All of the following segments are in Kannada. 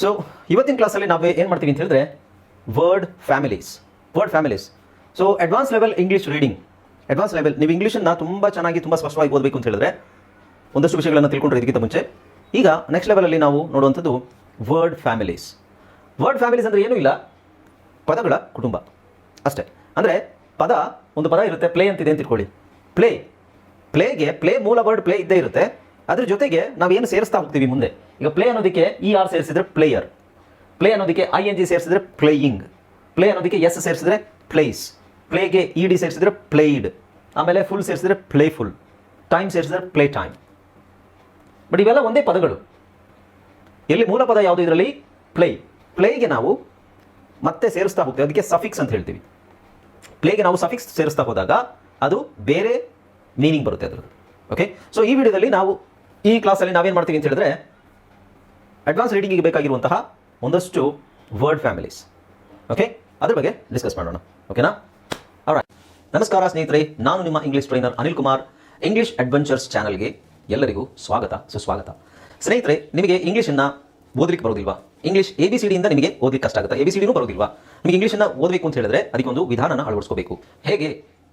ಸೊ ಇವತ್ತಿನ ಕ್ಲಾಸಲ್ಲಿ ನಾವು ಏನು ಮಾಡ್ತೀವಿ ಅಂತ ಹೇಳಿದ್ರೆ word families word families so advance level English reading advance level ನೀವು ಇಂಗ್ಲೀಷನ್ನು ತುಂಬ ಚೆನ್ನಾಗಿ, ತುಂಬ ಸ್ಪಷ್ಟವಾಗಿ ಓದಬೇಕು ಅಂತ ಹೇಳಿದ್ರೆ ಒಂದಷ್ಟು ವಿಷಯಗಳನ್ನು ತಿಳ್ಕೊಂಡ್ರೆ ಇದಕ್ಕಿಂತ ಮುಂಚೆ. ಈಗ ನೆಕ್ಸ್ಟ್ ಲೆವೆಲಲ್ಲಿ ನಾವು ನೋಡುವಂಥದ್ದು ವರ್ಡ್ ಫ್ಯಾಮಿಲೀಸ್ ವರ್ಡ್ ಫ್ಯಾಮಿಲೀಸ್ ಅಂದರೆ ಏನೂ ಇಲ್ಲ. ಪದಗಳ ಕುಟುಂಬ. ಅಷ್ಟೇ. ಅಂದರೆ ಪದ, ಒಂದು ಪದ ಇರುತ್ತೆ ಪ್ಲೇ ಅಂತಿದೆ ಅಂತ ತಿಳ್ಕೊಳ್ಳಿ. ಪ್ಲೇ ಪ್ಲೇಗೆ ಪ್ಲೇ ಮೂಲ ವರ್ಡ್ ಪ್ಲೇ ಇದ್ದೇ ಇರುತ್ತೆ. ಅದ್ರ ಜೊತೆಗೆ ನಾವು ಏನು ಸೇರಿಸ್ತಾ ಹೋಗ್ತೀವಿ ಮುಂದೆ? ಈಗ ಪ್ಲೇ ಅನ್ನೋದಕ್ಕೆ ಇ ಆರ್ ಸೇರಿಸಿದ್ರೆ ಪ್ಲೇಯರ್ ಪ್ಲೇ ಅನ್ನೋದಕ್ಕೆ ಐ ಎನ್ ಜಿ ಸೇರಿಸಿದ್ರೆ ಪ್ಲೇಯಿಂಗ್ ಪ್ಲೇ ಅನ್ನೋದಕ್ಕೆ ಎಸ್ ಸೇರಿಸಿದ್ರೆ ಪ್ಲೇಸ್ ಪ್ಲೇಗೆ ಇ ಡಿ ಸೇರಿಸಿದ್ರೆ ಪ್ಲೇಯ್ಡ್ ಆಮೇಲೆ ಫುಲ್ ಸೇರಿಸಿದ್ರೆ ಪ್ಲೇಫುಲ್ ಟೈಮ್ ಸೇರಿಸಿದ್ರೆ ಪ್ಲೇ ಟೈಮ್ ಬಟ್ ಇವೆಲ್ಲ ಒಂದೇ ಪದಗಳು. ಎಲ್ಲಿ ಮೂಲ ಪದ ಯಾವುದು ಇದರಲ್ಲಿ? ಪ್ಲೇ ಪ್ಲೇಗೆ ನಾವು ಮತ್ತೆ ಸೇರಿಸ್ತಾ ಹೋಗ್ತೀವಿ. ಅದಕ್ಕೆ ಸಫಿಕ್ಸ್ ಅಂತ ಹೇಳ್ತೀವಿ. ಪ್ಲೇಗೆ ನಾವು ಸಫಿಕ್ಸ್ ಸೇರಿಸ್ತಾ ಹೋದಾಗ ಅದು ಬೇರೆ ಮೀನಿಂಗ್ ಬರುತ್ತೆ ಅದರದ್ದು. ಓಕೆ ಸೊ ಈ ವಿಡಿಯೋದಲ್ಲಿ ನಾವು ಈ ಕ್ಲಾಸಲ್ಲಿ ನಾವೇನು ಮಾಡ್ತೀವಿ ಅಂತ ಹೇಳಿದ್ರೆ ಅಡ್ವಾನ್ಸ್ ರೀಡಿಂಗಿಗೆ ಬೇಕಾಗಿರುವಂತಹ ಒಂದಷ್ಟು ವರ್ಡ್ ಫ್ಯಾಮಿಲೀಸ್ ಓಕೆ ಅದ್ರ ಬಗ್ಗೆ ಡಿಸ್ಕಸ್ ಮಾಡೋಣ. ಓಕೆನಾ ಅವರ ನಮಸ್ಕಾರ ಸ್ನೇಹಿತರೆ, ನಾನು ನಿಮ್ಮ English trainer Anil Kumar. English adventures ಚಾನಲ್ಗೆ ಎಲ್ಲರಿಗೂ ಸ್ವಾಗತ, ಸುಸ್ವಾಗತ. ಸ್ನೇಹಿತರೆ, ನಿಮಗೆ ಇಂಗ್ಲೀಷನ್ನು ಓದಲಿಕ್ಕೆ ಬರೋದಿಲ್ವಾ? ಇಂಗ್ಲಿಷ್ ಎ ಬಿ ಸಿ ಡಿಯಿಂದ ನಿಮಗೆ ಓದಲಿಕ್ಕೆ ಕಷ್ಟ ಆಗುತ್ತೆ. ಎ ಬಿ ಸಿ ಡಿನೂ ಬರೋದಿಲ್ವಾ? ನಿಮಗೆ ಇಂಗ್ಲೀಷನ್ನು ಓದಬೇಕು ಅಂತ ಹೇಳಿದ್ರೆ ಅದಕ್ಕೊಂದು ವಿಧಾನನ ಅಳವಡಿಸ್ಕೋಬೇಕು. ಹೇಗೆ?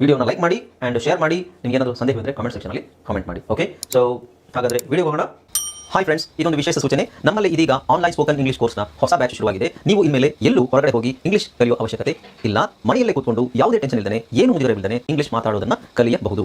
ವಿಡಿಯೋನ ಲೈಕ್ ಮಾಡಿ ಆ್ಯಂಡ್ ಶೇರ್ ಮಾಡಿ. ನಿಮ್ಗೆ ಏನಾದರೂ ಸಂದೇಹ ಇದ್ದರೆ ಕಮೆಂಟ್ ಸೆಕ್ಷನಲ್ಲಿ ಕಾಮೆಂಟ್ ಮಾಡಿ ಓಕೆ ಸೊ ಹಾಗಾದರೆ ವಿಡಿಯೋ ಹೋಗೋಣ. ಹಾಯ್ ಫ್ರೆಂಡ್ಸ್ ಇದೊಂದು ವಿಶೇಷ ಸೂಚನೆ. ನಮ್ಮಲ್ಲಿ ಇದೀಗ ಆನ್ಲೈನ್ ಸ್ಪೋಕನ್ ಇಂಗ್ಲಿಷ್ ಕೋರ್ಸ್ನ ಹೊಸ ಬ್ಯಾಚ್ ಶುರುವಾಗಿದೆ. ನೀವು ಇನ್ಮೇಲೆ ಎಲ್ಲೂ ಹೊರಗಡೆ ಹೋಗಿ ಇಂಗ್ಲಿಷ್ ಕಲಿಯುವ ಅವಶ್ಯಕತೆ ಇಲ್ಲ. ಮನೆಯಲ್ಲೇ ಕೂತ್ಕೊಂಡು ಯಾವುದೇ ಟೆನ್ಷನ್ ಇಲ್ಲದೆ ಏನು ಮುಗಿದರೆ ಇಲ್ಲದೆ ಇಂಗ್ಲಿಷ್ ಮಾತಾಡೋದನ್ನು ಕಲಿಯಬಹುದು.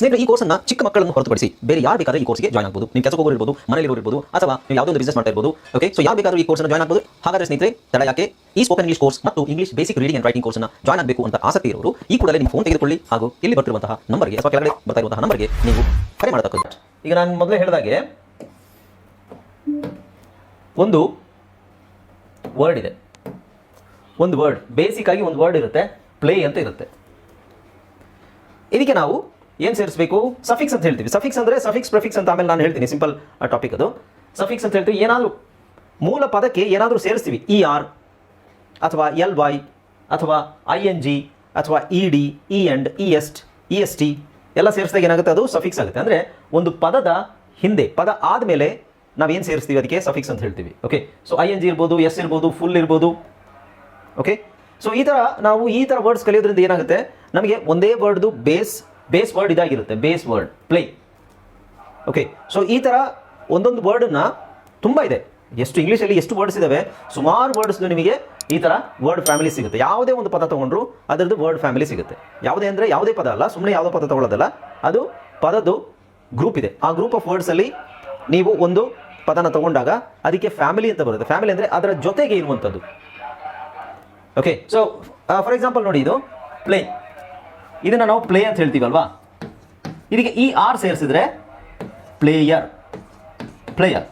ಸ್ನೇಹಿತರೆ, ಈ ಕೋರ್ಸನ್ನ ಚಿಕ್ಕ ಮಕ್ಕಳನ್ನು ಹೊರತುಪಡಿಸಿ ಬೇರೆ ಯಾರು ಬೇಕಾದ್ರೆ ಈ ಕೋರ್ಸ್ಗೆ ಜಾಯ್ನ್ ಆಗಬಹುದು ನೀವು ಕೆಲಸ ಹೋಗೋರು ಮನೇಲಿ ಇರ್ಬೋದು, ಅಥವಾ ನೀವು ಯಾವುದೋ ಒಂದು ಬಿಸ್ನೆಸ್ ಮಾಡ್ತಾ ಇರಬಹುದು ಓಕೆ ಸೊ ಯಾವ ಬೇಕಾದ್ರೂ ಈ ಕೋರ್ಸ್ನ ಜಾಯ್ನ್ ಆಗಬಹುದು ಹಾಗಾದ್ರೆ ಸ್ನೇಹಿತರೆ, ತಡ ಯಾಕೆ? ಈ ಸ್ಪೋಕನ್ ಇಂಗ್ಲಿಷ್ ಕೋರ್ಸ್ ಮತ್ತು English basic reading and writing ಕೋರ್ಸ್ನ ಜಾಯ್ನ್ ಆಗಬೇಕು ಅಂತ ಆಸಕ್ತಿ ಇರೋರು, ಈ ಕೂಡಲೇ ನಿಮ್ಮ ಫೋನ್ ತೆಗೆದುಕೊಳ್ಳಿ ಹಾಗೂ ಇಲ್ಲಿ ಬರ್ತಿರುವಂತಹ ನಂಬರ್ಗೆ ಅಥವಾ ಕೆಳಗಡೆ ಬರ್ತಾ ಇರುವಂತಹ ನಂಬರ್ಗೆ ನೀವು ಕರೆ ಮಾಡತಕ್ಕದ್ದು. ಈಗ ನಾನು ಮೊದಲೇ ಹೇಳಿದಾಗೆ ಒಂದು ವರ್ಡ್ ಇದೆ. ಒಂದು ವರ್ಡ್ ಬೇಸಿಕ್ ಆಗಿ ಒಂದು ವರ್ಡ್ ಇರುತ್ತೆ. ಪ್ಲೇ ಅಂತ ಇರುತ್ತೆ. ಇದಕ್ಕೆ ನಾವು ಏನು ಸೇರಿಸಬೇಕು? ಸಫಿಕ್ಸ್ ಅಂತ ಹೇಳ್ತೀವಿ. ಸಫಿಕ್ಸ್ ಅಂದರೆ ಸಫಿಕ್ಸ್ ಪ್ರಿಫಿಕ್ಸ್ ಅಂತ ಆಮೇಲೆ ನಾನು ಹೇಳ್ತೀನಿ. ಸಿಂಪಲ್ ಟಾಪಿಕ್ ಅದು. ಸಫಿಕ್ಸ್ ಅಂತ ಹೇಳ್ತೀವಿ. ಏನಾದರೂ ಮೂಲ ಪದಕ್ಕೆ ಏನಾದರೂ ಸೇರಿಸ್ತೀವಿ. ಇ ಆರ್ ಅಥವಾ ಎಲ್ ವೈ ಅಥವಾ ಐ ಎನ್ ಜಿ ಅಥವಾ E D E and E est E S T ಎಲ್ಲ ಸೇರಿಸಿದಾಗ ಏನಾಗುತ್ತೆ? ಅದು ಸಫಿಕ್ಸ್ ಆಗುತ್ತೆ. ಅಂದರೆ ಒಂದು ಪದದ ಹಿಂದೆ, ಪದ ಆದಮೇಲೆ ನಾವೇನು ಸೇರಿಸ್ತೀವಿ? ಅದಕ್ಕೆ ಸಫಿಕ್ಸ್ ಅಂತ ಹೇಳ್ತೀವಿ. Okay so I N G ಇರ್ಬೋದು ಎಸ್ ಇರ್ಬೋದು ಫುಲ್ ಇರ್ಬೋದು. ಓಕೆ ಸೊ ಈ ಥರ ನಾವು ಈ ಥರ ವರ್ಡ್ಸ್ ಕಲಿಯೋದ್ರಿಂದ ಏನಾಗುತ್ತೆ? ನಮಗೆ ಒಂದೇ ವರ್ಡ್ದು ಬೇಸ್ ಬೇಸ್ ವರ್ಡ್ ಇದಾಗಿರುತ್ತೆ, base word, play. Okay so ಈ ಥರ ಒಂದೊಂದು ವರ್ಡನ್ನ ತುಂಬ ಇದೆ. ಎಷ್ಟು ಇಂಗ್ಲೀಷಲ್ಲಿ ಎಷ್ಟು ವರ್ಡ್ಸ್ ಇದ್ದಾವೆ ಸುಮಾರು ವರ್ಡ್ಸ್ ನಿಮಗೆ ಈ ಥರ ವರ್ಡ್ ಫ್ಯಾಮಿಲಿ ಸಿಗುತ್ತೆ. ಯಾವುದೇ ಒಂದು ಪದ ತೊಗೊಂಡ್ರು ಅದರದ್ದು ವರ್ಡ್ ಫ್ಯಾಮಿಲಿ ಸಿಗುತ್ತೆ. ಯಾವುದೇ ಅಂದರೆ ಯಾವುದೇ ಪದ ಅಲ್ಲ ಸುಮ್ಮನೆ ಯಾವುದೋ ಪದ ತಗೊಳ್ಳೋದಲ್ಲ, ಅದು ಪದದ್ದು ಗ್ರೂಪ್ ಇದೆ. ಆ ಗ್ರೂಪ್ ಆಫ್ ವರ್ಡ್ಸಲ್ಲಿ ನೀವು ಒಂದು ಪದನ ತಗೊಂಡಾಗ ಅದಕ್ಕೆ ಫ್ಯಾಮಿಲಿ ಅಂತ ಬರುತ್ತೆ. ಫ್ಯಾಮಿಲಿ ಅಂದರೆ ಅದರ ಜೊತೆಗೆ ಇರುವಂಥದ್ದು ಓಕೆ ಸೊ ಫಾರ್ ಎಕ್ಸಾಂಪಲ್ ನೋಡಿ ಇದು, ಪ್ಲೇ. ಇದನ್ನು ನಾವು ಪ್ಲೇ ಅಂತ ಹೇಳ್ತೀವಲ್ವಾ? ಇದಕ್ಕೆ ಈ ಆರ್ ಸೇರಿಸಿದ್ರೆ ಪ್ಲೇಯರ್ ಪ್ಲೇಯರ್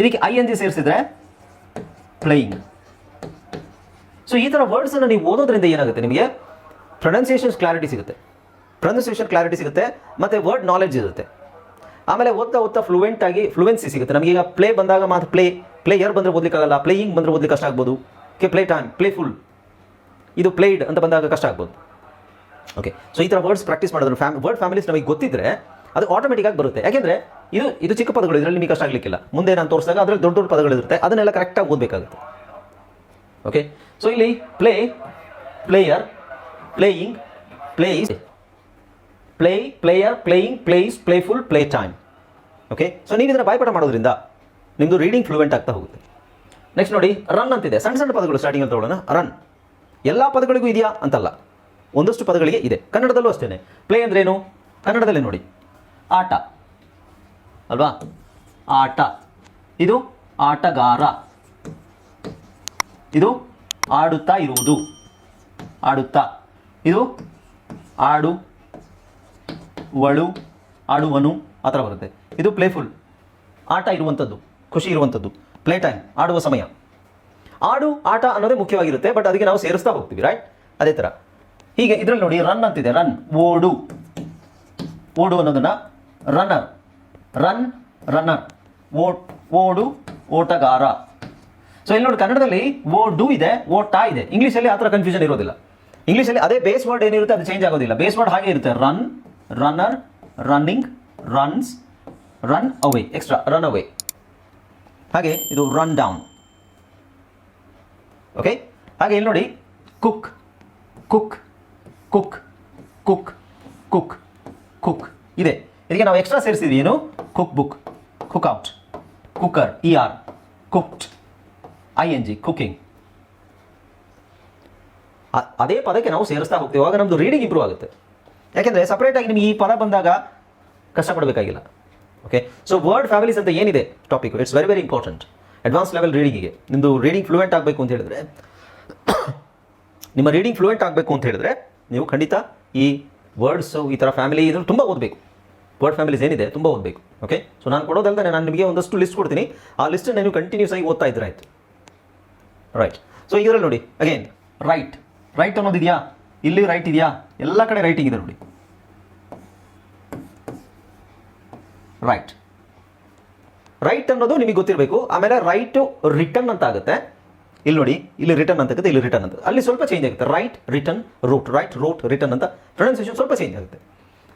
ಇದಕ್ಕೆ ಐ ಎನ್ ಜಿ ಸೇರಿಸಿದ್ರೆ ಪ್ಲೇಯಿಂಗ್ ಸೊ ಈ ಥರ ವರ್ಡ್ಸನ್ನು ನೀವು ಓದೋದ್ರಿಂದ ಏನಾಗುತ್ತೆ ನಿಮಗೆ? ಪ್ರೊನೌನ್ಸಿಯೇಷನ್ಸ್ ಕ್ಲಾರಿಟಿ ಸಿಗುತ್ತೆ. ಪ್ರೊನೌನ್ಸಿಯೇಷನ್ ಕ್ಲಾರಿಟಿ ಸಿಗುತ್ತೆ, ಮತ್ತು ವರ್ಡ್ ನಾಲೆಡ್ಜ್ ಇರುತ್ತೆ. ಆಮೇಲೆ ಓದ್ತಾ ಓದ್ತಾ ಫ್ಲೂಯೆಂಟ್ ಆಗಿ ಫ್ಲೂಯೆನ್ಸಿ ಸಿಗುತ್ತೆ. ನಮಗೀಗ ಪ್ಲೇ ಬಂದಾಗ ಮಾತ್ರ ಪ್ಲೇ ಪ್ಲೇಯರ್ ಬಂದರೆ ಓದಲಿಕ್ಕಾಗಲ್ಲ ಪ್ಲೇಯಿಂಗ್ ಬಂದರೆ ಓದಲಿಕ್ಕೆ ಕಷ್ಟ ಆಗ್ಬೋದು. ಪ್ಲೇ ಟೈಮ್ ಪ್ಲೇಫುಲ್ ಇದು ಪ್ಲೇಡ್ ಅಂತ ಬಂದಾಗ ಕಷ್ಟ ಆಗ್ಬೋದು. ಓಕೆ ಸೊ ಈ ಥರ ವರ್ಡ್ಸ್ ಪ್ರಾಕ್ಟೀಸ್ ಮಾಡೋದ್ರು ಫ್ಯಾಮ್ ವರ್ಡ್ ಫ್ಯಾಮಿಲೀಸ್ ನಮಗೆ ಗೊತ್ತಿದ್ರೆ ಅದು ಆಟೋಮೆಟಿಕ್ ಆಗಿ ಬರುತ್ತೆ. ಯಾಕೆಂದರೆ ಇದು ಇದು ಚಿಕ್ಕ ಪದಗಳು, ಇದರಲ್ಲಿ ನಿಮಗೆ ಕಷ್ಟ ಆಗಲಿಕ್ಕಿಲ್ಲ. ಮುಂದೆ ನಾನು ತೋರಿಸಿದಾಗ ಅದರಲ್ಲಿ ದೊಡ್ಡ ದೊಡ್ಡ ಪದಗಳಿರುತ್ತೆ ಅದನ್ನೆಲ್ಲ ಕರೆಕ್ಟಾಗಿ ಓದಬೇಕಾಗುತ್ತೆ. ಓಕೆ ಸೊ ಇಲ್ಲಿ play player playing plays play player playing plays playful play time okay so ನೀವು ಇದನ್ನು ಬಾಯ್ಪಾಠ ಮಾಡೋದ್ರಿಂದ ನಿಮ್ಮದು ರೀಡಿಂಗ್ ಫ್ಲೂಯೆಂಟ್ ಆಗ್ತಾ ಹೋಗುತ್ತೆ. ನೆಕ್ಸ್ಟ್ ನೋಡಿ ರನ್ ಅಂತಿದೆ. ಸಣ್ಣ ಸಣ್ಣ ಪದಗಳು ಸ್ಟಾರ್ಟಿಂಗ್ ತಗೊಳ್ಳೋಣ. ರನ್ ಎಲ್ಲ ಪದಗಳಿಗೂ ಇದೆಯಾ ಅಂತಲ್ಲ. ಒಂದಷ್ಟು ಪದಗಳಿಗೆ ಇದೆ. ಕನ್ನಡದಲ್ಲೂ ಅಷ್ಟೇ ಪ್ಲೇ ಅಂದ್ರೇನು? ಕನ್ನಡದಲ್ಲೇ ನೋಡಿ. ಆಟ. ಅಲ್ವಾ? ಆಟ. ಇದು ಆಟಗಾರ. ಇದು ಆಡುತ್ತಾ ಇರುವುದು. ಆಡುತ್ತಾ. ಇದು ಆಡು, ವಳು, ಆಡುವನು, ಆ ಥರ ಬರುತ್ತೆ. ಇದು ಪ್ಲೇಫುಲ್ ಆಟ ಇರುವಂಥದ್ದು, ಖುಷಿ ಇರುವಂಥದ್ದು. ಪ್ಲೇ ಟೈಮ್ ಆಡುವ ಸಮಯ. ಆಡು, ಆಟ ಅನ್ನೋದೇ ಮುಖ್ಯವಾಗಿರುತ್ತೆ ಬಟ್ ಅದಕ್ಕೆ ನಾವು ಸೇರಿಸ್ತಾ ಹೋಗ್ತೀವಿ ರೈಟ್ ಅದೇ ಥರ. ಹೀಗೆ ಇದರಲ್ಲಿ ನೋಡಿ ರನ್ ಅಂತಿದೆ ರನ್ ಓಡು. ಓಡು ಅನ್ನೋದನ್ನ ರನ್ನರ್ ರನ್ ರನ್ನರ್ ಓ, ಓಡು, ಓಟಗಾರ. ಸೊ ಇಲ್ಲಿ ನೋಡಿ ಕನ್ನಡದಲ್ಲಿ ಓಡು ಇದೆ, ಓಟ ಇದೆ. ಇಂಗ್ಲೀಷಲ್ಲಿ ಆ ಥರ ಕನ್ಫ್ಯೂಷನ್ ಇರೋದಿಲ್ಲ. ಇಂಗ್ಲೀಷಲ್ಲಿ ಅದೇ ಬೇಸ್ ವರ್ಡ್ ಏನಿರುತ್ತೆ, ಅದು ಚೇಂಜ್ ಆಗೋದಿಲ್ಲ. ಬೇಸ್ ವರ್ಡ್ ಹಾಗೆ ಇರುತ್ತೆ. Run runner running runs run away extra run away ಹಾಗೆ ಇದು ರನ್ ಡೌನ್ ಓಕೆ ಹಾಗೆ ಇಲ್ಲಿ ನೋಡಿ cook cook cook cook cook cook. ಇದೆ. ಇದಕ್ಕೆ ನಾವು ಎಕ್ಸ್ಟ್ರಾ ಸೇರಿಸಿದ್ವಿ. ಏನು? Cook book cook out cooker E R cooked I N G cooking ಅದೇ ಪದಕ್ಕೆ ನಾವು ಸೇರಿಸ್ತಾ ಹೋಗ್ತೀವಿ. ಆಗ ನಮ್ಮದು ರೀಡಿಂಗ್ ಇಂಪ್ರೂವ್ ಆಗುತ್ತೆ. ಯಾಕೆಂದರೆ ಸಪ್ರೇಟಾಗಿ ನಿಮಗೆ ಈ ಪದ ಬಂದಾಗ ಕಷ್ಟಪಡಬೇಕಾಗಿಲ್ಲ. ಓಕೆ ಸೊ ವರ್ಡ್ ಫ್ಯಾಮಿಲೀಸ್ ಅಂತ ಏನಿದೆ topic it's very very important advance level ರೀಡಿಂಗಿಗೆ ನಿಮ್ಮದು ರೀಡಿಂಗ್ ಫ್ಲೂಯೆಂಟ್ ಆಗಬೇಕು ಅಂತ ಹೇಳಿದ್ರೆ, ನಿಮ್ಮ ರೀಡಿಂಗ್ ಫ್ಲೂಯೆಂಟ್ ಆಗಬೇಕು ಅಂತ ಹೇಳಿದ್ರೆ ನೀವು ಖಂಡಿತ ಈ ವರ್ಡ್ಸು ಈ ಥರ ಫ್ಯಾಮಿಲಿ ಇದ್ರೂ ತುಂಬ ಓದಬೇಕು. ವರ್ಡ್ ಫ್ಯಾಮಿಲೀಸ್ ಏನಿದೆ ತುಂಬ ಓದಬೇಕು ಓಕೆ ಸೊ ನಾನು ಕೊಡೋದಲ್ಲದೆ ನಾನು ನಿಮಗೆ ಒಂದಷ್ಟು ಲಿಸ್ಟ್ ಕೊಡ್ತೀನಿ. ಆ ಲಿಸ್ಟನ್ನು ನೀವು ಕಂಟಿನ್ಯೂಸ್ ಆಗಿ ಓದ್ತಾ ಇದ್ರೆ ಆಯಿತು. ರೈಟ್ ಸೊ ಇದರಲ್ಲಿ ನೋಡಿ ಅಗೇನ್ ರೈಟ್ ರೈಟ್ ಅನ್ನೋದಿದೆಯಾ ಇಲ್ಲಿ ರೈಟ್ ಇದೆಯಾ? ಎಲ್ಲ ಕಡೆ ರೈಟಿಂಗ್ ಇದೆ ನೋಡಿ. ರೈಟ್ ರೈಟ್ ಅನ್ನೋದು ನಿಮಗೆ ಗೊತ್ತಿರಬೇಕು. ಆಮೇಲೆ ರೈಟ್ ರಿಟರ್ನ್ ಅಂತ ಆಗುತ್ತೆ. ಇಲ್ಲಿ ನೋಡಿ, ಇಲ್ಲಿ ರಿಟರ್ನ್ ಅಂತ ಆಗುತ್ತೆ ಇಲ್ಲಿ ರಿಟರ್ನ್ ಅಂತ ಅಲ್ಲಿ ಸ್ವಲ್ಪ ಚೇಂಜ್ ಆಗುತ್ತೆ. Write written wrote write wrote written ಅಂತ ಪ್ರೊನೌನ್ಸಿಯೇಷನ್ ಸ್ವಲ್ಪ ಚೇಂಜ್ ಆಗುತ್ತೆ.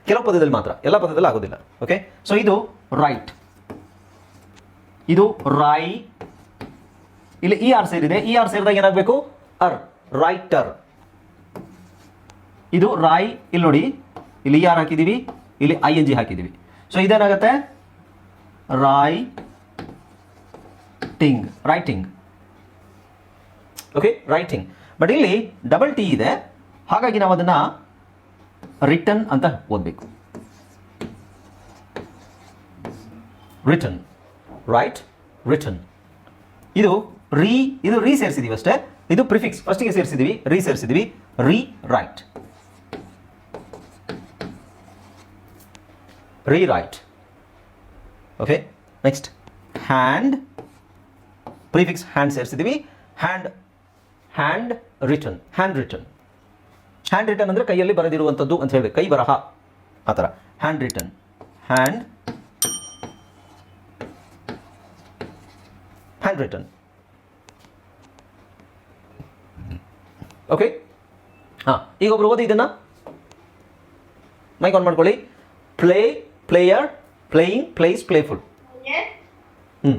ಕೆಲವು ಪದದಲ್ಲಿ ಮಾತ್ರ, ಎಲ್ಲ ಪದದಲ್ಲಿ ಆಗೋದಿಲ್ಲ. ಓಕೆ ಸೊ ಇದು ರೈಟ್ ಇದು ರೈ ಇಲ್ಲಿ ಇ ಆರ್ ಸೇರಿದೆ. ಇ ಆರ್ ಸೇರಿದಾಗ ಏನಾಗಬೇಕು? ಅರ್ ರೈಟರ್ ಇದು ರಾಯ್ ಇಲ್ಲಿ ನೋಡಿ, ಇಲ್ಲಿ ಇ ಆರ್ ಹಾಕಿದ್ದೀವಿ ಇಲ್ಲಿ ಐ ಎನ್ ಜಿ ಹಾಕಿದ್ದೀವಿ so ಇದೇನಾಗುತ್ತೆ? Writing writing okay writing but ಇಲ್ಲಿ ಡಬಲ್ ಟಿ ಇದೆ. ಹಾಗಾಗಿ ನಾವು ಅದನ್ನ ರಿಟರ್ನ್ ಅಂತ ಓದಬೇಕು. ರಿಟರ್ನ್ ರೈಟ್ ರಿಟರ್ನ್ ಇದು ರೀ ಇದು ರೀ ಸೇರಿಸಿದೀವಿ ಅಷ್ಟೇ. ಇದು ಪ್ರಿಫಿಕ್ಸ್ ಫಸ್ಟಿಗೆ ಸೇರಿಸಿದೀವಿ ರೀ ಸೇರಿಸಿದೀವಿ rewrite rewrite okay next hand prefix hand ಸೇರಿಸಿದೀವಿ. Hand hand written hand return hand written ಅಂದರೆ ಕೈಯಲ್ಲಿ ಬರೆದಿರುವಂಥದ್ದು ಅಂತ ಹೇಳಬೇಕು. ಕೈ ಬರಹ ಆ ಥರ. Hand return hand hand written okay ಹಾಂ ಈಗ ಒಬ್ರು ಓದಿ ಇದನ್ನು. ಮೈಕ್ ಆನ್ ಮಾಡ್ಕೊಳ್ಳಿ. Play player playing plays playful. ಹ್ಞೂ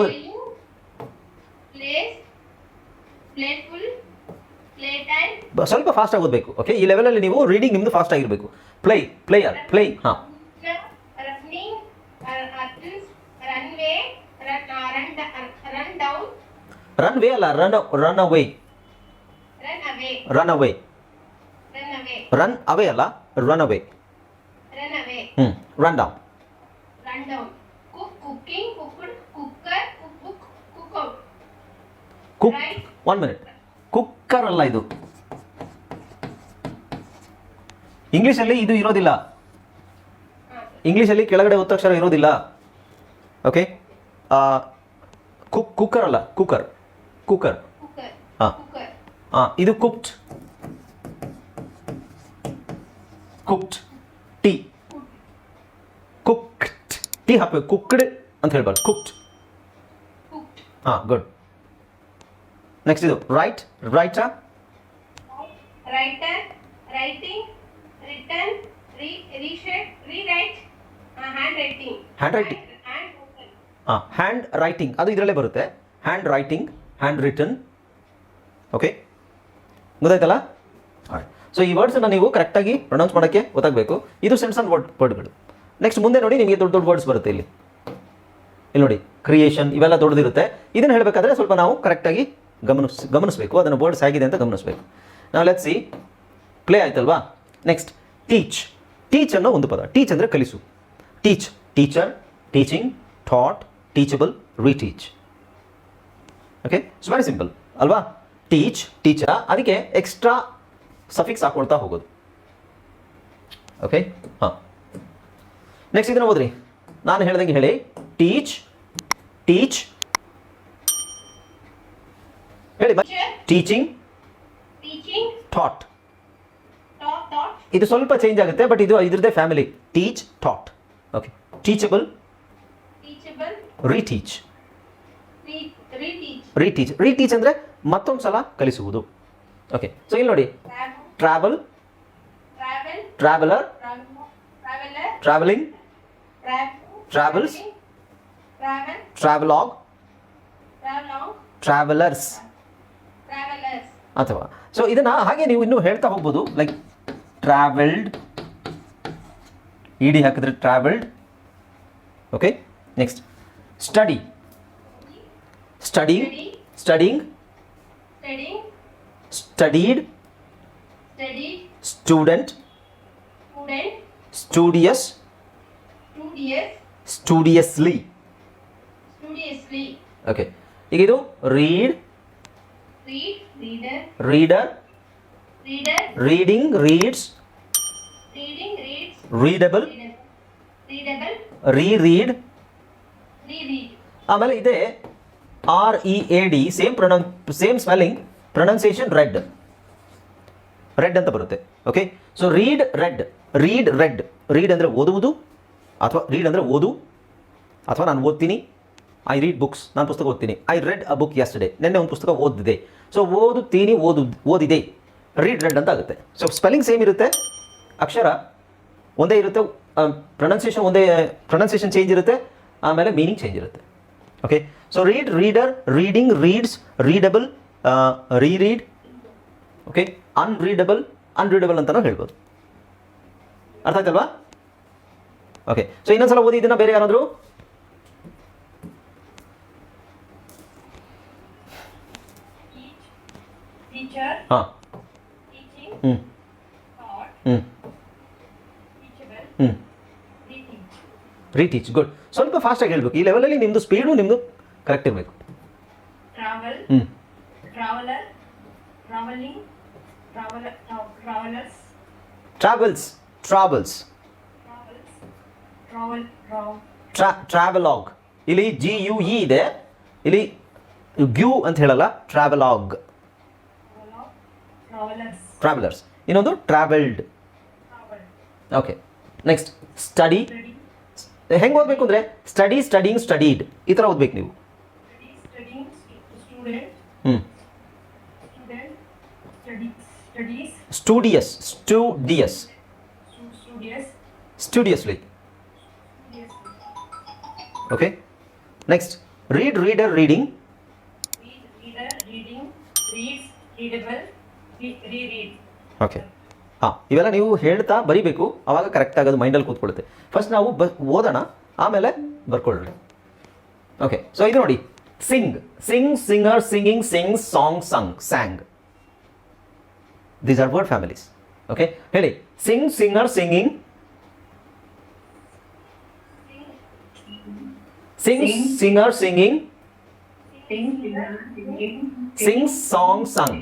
ಓದಿ. ಸ್ವಲ್ಪ ಫಾಸ್ಟಾಗಿ ಓದಬೇಕು ಓಕೆ ಈ ಲೆವೆಲಲ್ಲಿ ನೀವು ರೀಡಿಂಗ್ ನಿಮ್ಮದು ಫಾಸ್ಟ್ ಆಗಿರಬೇಕು. ಪ್ಲೇ ಪ್ಲೇಯರ್ ಪ್ಲೇ ಹಾಂ. ರನ್ ವೇ ಅಲ್ಲ run run away. Run away. Run away ಅಲ್ಲ ರನ್ ಅವೇ. ಹ್ಞೂ run down cook. One minute cooker ಅಲ್ಲ ಇದು. ಇಂಗ್ಲೀಷಲ್ಲಿ ಇದು ಇರೋದಿಲ್ಲ. ಇಂಗ್ಲೀಷಲ್ಲಿ ಕೆಳಗಡೆ ಒತ್ತಕ್ಷರ ಇರೋದಿಲ್ಲ. ಓಕೆ ಕುಕ್ ಕುಕ್ಕರ್ ಅಲ್ಲ. ಕುಕ್ಕರ್ ಕುಕ್ಕರ್ ಹಾಂ. ಹಾಂ ಇದು cooked cooked T cooked T ಹಾಕಬೇಕು. ಕುಕ್ಡ್ ಅಂತ ಹೇಳ್ಬಾರ್ದು. Cooked Cooked. ಹಾಂ ಗುಡ್ ನೆಕ್ಸ್ಟ್ ಇದು ರೈಟ್ ರೈಟಾ ಹ್ಯಾಂಡ್ ರೈಟಿಂಗ್. Hand- handwriting. ಹಾಂ ಹ್ಯಾಂಡ್ ರೈಟಿಂಗ್ ಅದು ಇದರಲ್ಲೇ ಬರುತ್ತೆ. Hand writing hand written okay ಗೊತ್ತಾಯ್ತಲ್ಲ? ಸೊ ಈ ವರ್ಡ್ಸನ್ನು ನೀವು ಕರೆಕ್ಟಾಗಿ ಪ್ರೊನೌನ್ಸ್ ಮಾಡೋಕ್ಕೆ ಗೊತ್ತಾಗಬೇಕು. ಇದು ಸಣ್ಣ ಸಣ್ಣ ವರ್ಡ್ ವರ್ಡ್ಗಳು ನೆಕ್ಸ್ಟ್ ಮುಂದೆ ನೋಡಿ ನಿಮಗೆ ದೊಡ್ಡ ದೊಡ್ಡ ವರ್ಡ್ಸ್ ಬರುತ್ತೆ ಇಲ್ಲಿ. ಇಲ್ಲಿ ನೋಡಿ ಕ್ರಿಯೇಷನ್ ಇವೆಲ್ಲ ದೊಡ್ಡದಿರುತ್ತೆ. ಇದನ್ನು ಹೇಳಬೇಕಾದ್ರೆ ಸ್ವಲ್ಪ ನಾವು ಕರೆಕ್ಟಾಗಿ ಗಮನಿಸ್, ಗಮನಿಸಬೇಕು. ಅದನ್ನು ವರ್ಡ್ಸ್ ಆಗಿದೆ ಅಂತ ಗಮನಿಸಬೇಕು. ನಾವು ಲೆಟ್ ಸಿ ಪ್ಲೇ ಆಯ್ತಲ್ವಾ? ನೆಕ್ಸ್ಟ್ ಟೀಚ್ ಟೀಚ್ ಅನ್ನೋ ಒಂದು ಪದ. ಟೀಚ್ ಅಂದರೆ ಕಲಿಸು. Teach teacher teaching taught teachable reteach okay it's very simple ಅಲ್ವಾ? ಟೀಚ್ ಟೀಚರ್ ಅದಕ್ಕೆ ಎಕ್ಸ್ಟ್ರಾ ಸಫಿಕ್ಸ್ ಹಾಕೊಳ್ತಾ ಹೋಗೋದು. ಓಕೆ ಹಾಂ. ನೆಕ್ಸ್ಟ್ ಇದನ್ನು ಓದ್ರಿ. ನಾನು ಹೇಳ್ದಂಗೆ ಹೇಳಿ. ಟೀಚ್ ಟೀಚ್ ಹೇಳಿ ಟೀಚಿಂಗ್ ಟೀಚಿಂಗ್ ಥಾಟ್ ಇದು ಸ್ವಲ್ಪ ಚೇಂಜ್ ಆಗುತ್ತೆ ಬಟ್ ಇದು ಇದ್ರದ್ದೇ family teach taught okay teachable reteach reteach reteach ಅಂದ್ರೆ ಮತ್ತೊಂದು ಸಲ ಕಲಿಸುವುದು. ಓಕೆ ಸೊ ಇಲ್ಲಿ ನೋಡಿ. Travel traveller travelling travels travelogue travellers ಅಥವಾ ಸೊ ಇದನ್ನ ಹಾಗೆ ನೀವು ಇನ್ನೂ ಹೇಳ್ತಾ ಹೋಗ್ಬೋದು ಲೈಕ್ ಟ್ರಾವೆಲ್ಡ್ ಇಡಿ ಹಾಕಿದ್ರೆ travelled okay next study studying studying studied student studious studiously okay ಈಗ ಇದು read reader, reader reader, reading reads reading, reads, readable, reread reread, ಆಮೇಲೆ ಇದೆ R E A D same pronoun same spelling pronunciation read read ಅಂತ ಬರುತ್ತೆ okay so read read read read read ಅಂದರೆ ಓದುವುದು ಅಥವಾ ರೀಡ್ ಅಂದರೆ ಓದು ಅಥವಾ ನಾನು ಓದ್ತೀನಿ. ಐ ರೀಡ್ ಬುಕ್ಸ್ ನಾನು ಪುಸ್ತಕ ಓದ್ತೀನಿ. I read a book yesterday ನಿನ್ನೆ ಒಂದು ಪುಸ್ತಕ ಓದಿದೆ ಸೊ ಓದುತ್ತೀನಿ, ಓದು, ಓದಿದೆ. ರೀಡ್ ರೆಡ್ ಅಂತ ಆಗುತ್ತೆ. ಸೊ ಸ್ಪೆಲ್ಲಿಂಗ್ ಸೇಮ್ ಇರುತ್ತೆ. ಅಕ್ಷರ ಒಂದೇ ಇರುತ್ತೆ. ಪ್ರೊನೌನ್ಸಿಯೇಷನ್ ಒಂದೇ ಪ್ರೊನೌನ್ಸಿಯೇಷನ್ ಚೇಂಜ್ ಇರುತ್ತೆ. ಆಮೇಲೆ ಮೀನಿಂಗ್ ಚೇಂಜ್ ಇರುತ್ತೆ. Okay so read reader reading reads readable re read okay unreadable unreadable ಅಂತಲೂ ಹೇಳ್ಬೋದು. ಅರ್ಥ ಆಯ್ತಲ್ವಾ? ಓಕೆ ಸೊ ಇನ್ನೊಂದ್ಸಲ ಓದಿ ಬೇರೆ ಯಾರಾದರೂ? teacher. Hmm Teaching. Hmm. Thought. Reteach good ಸ್ವಲ್ಪ ಫಾಸ್ಟಾಗಿ ಹೇಳಬೇಕು. ಈ ಲೆವೆಲಲ್ಲಿ ನಿಮ್ಮದು ಸ್ಪೀಡು ನಿಮ್ಮದು ಕರೆಕ್ಟ್ ಇರಬೇಕು. ಹ್ಞೂ travels travels travel tra travelogue ಇಲ್ಲಿ ಜಿ ಯು ಇ ಇದೆ. ಇಲ್ಲಿ ಗ್ಯೂ ಅಂತ ಹೇಳಲ್ಲ ಟ್ರಾವೆಲಾಗ್ ಟ್ರಾವೆಲರ್ಸ್ ಇನ್ನೊಂದು travelled travel, okay next study study, ಹೆಂಗೆ ಓದಬೇಕು ಅಂದರೆ ಸ್ಟಡಿ ಸ್ಟಡಿಂಗ್ ಸ್ಟಡೀಡ್ ಈ ಥರ ಓದ್ಬೇಕು ನೀವು. Study, studying, stu- student, ಹ್ಞೂ student, study, studies, studious studious stu- studious, studiously studious, okay next read reader reading okay ಹಾಂ ಇವೆಲ್ಲ ನೀವು ಹೇಳ್ತಾ ಬರಿಬೇಕು ಆವಾಗ ಕರೆಕ್ಟ್ ಆಗೋದು ಮೈಂಡಲ್ಲಿ ಕೂತ್ಕೊಳ್ಳುತ್ತೆ. ಫಸ್ಟ್ ನಾವು ಬ ಓದೋಣ ಆಮೇಲೆ ಬರ್ಕೊಳ್ಳೋಣ. ಓಕೆ ಸೊ ಇದು ನೋಡಿ. Sing sing singer singing sing song sung sang these are word families okay ಹೇಳಿ. Sing singer singing sing singer singing sing song sung